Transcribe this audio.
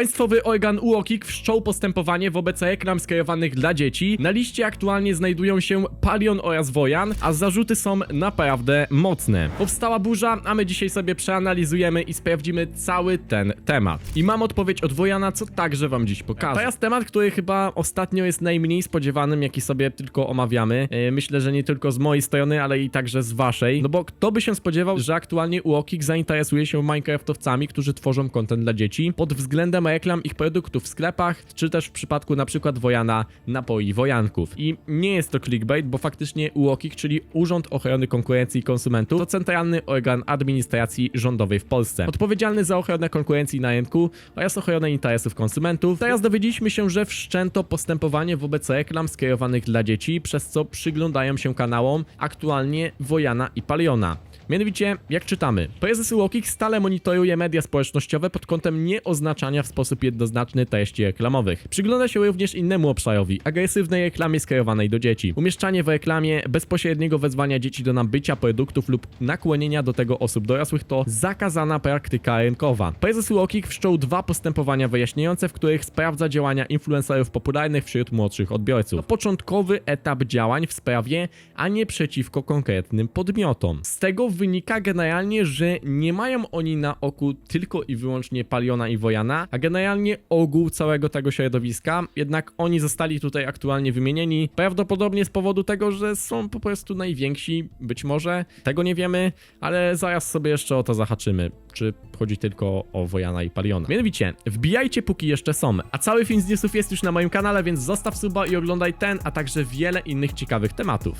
Państwowy organ UOKiK wszczął postępowanie wobec reklam skierowanych dla dzieci. Na liście aktualnie znajdują się Palion oraz Wojan, a zarzuty są naprawdę mocne. Powstała burza, a my dzisiaj sobie przeanalizujemy i sprawdzimy cały ten temat. I mam odpowiedź od Wojana, co także wam dziś pokażę. Teraz temat, który chyba ostatnio jest najmniej spodziewanym, jaki sobie tylko omawiamy. Yy, Myślę, że nie tylko z mojej strony, ale i także z waszej. No bo kto by się spodziewał, że aktualnie UOKiK zainteresuje się Minecraftowcami, którzy tworzą content dla dzieci pod względem reklam ich produktów w sklepach, czy też w przypadku na przykład Wojana napoi Wojanków. I nie jest to clickbait, bo faktycznie UOKiK, czyli Urząd Ochrony Konkurencji i Konsumentów, to centralny organ administracji rządowej w Polsce. Odpowiedzialny za ochronę konkurencji na rynku oraz ochronę interesów konsumentów. Teraz dowiedzieliśmy się, że wszczęto postępowanie wobec reklam skierowanych dla dzieci, przez co przyglądają się kanałom aktualnie Wojana i Paliona. Mianowicie, jak czytamy, prezes UOKiK stale monitoruje media społecznościowe pod kątem nieoznaczania w sposób jednoznaczny treści reklamowych. Przygląda się również innemu obszarowi, agresywnej reklamie skierowanej do dzieci. Umieszczanie w reklamie bezpośredniego wezwania dzieci do nabycia produktów lub nakłonienia do tego osób dorosłych to zakazana praktyka rynkowa. Prezes UOKiK wszczął dwa postępowania wyjaśniające, w których sprawdza działania influencerów popularnych wśród młodszych odbiorców. To początkowy etap działań w sprawie, a nie przeciwko konkretnym podmiotom. Z tego wynika generalnie, że nie mają oni na oku tylko i wyłącznie Paliona i Wojana, a generalnie ogół całego tego środowiska, jednak oni zostali tutaj aktualnie wymienieni, prawdopodobnie z powodu tego, że są po prostu najwięksi, być może, tego nie wiemy, ale zaraz sobie jeszcze o to zahaczymy, czy chodzi tylko o Wojana i Paliona. Mianowicie, wbijajcie póki jeszcze są, a cały film z newsów jest już na moim kanale, więc zostaw suba i oglądaj ten, a także wiele innych ciekawych tematów.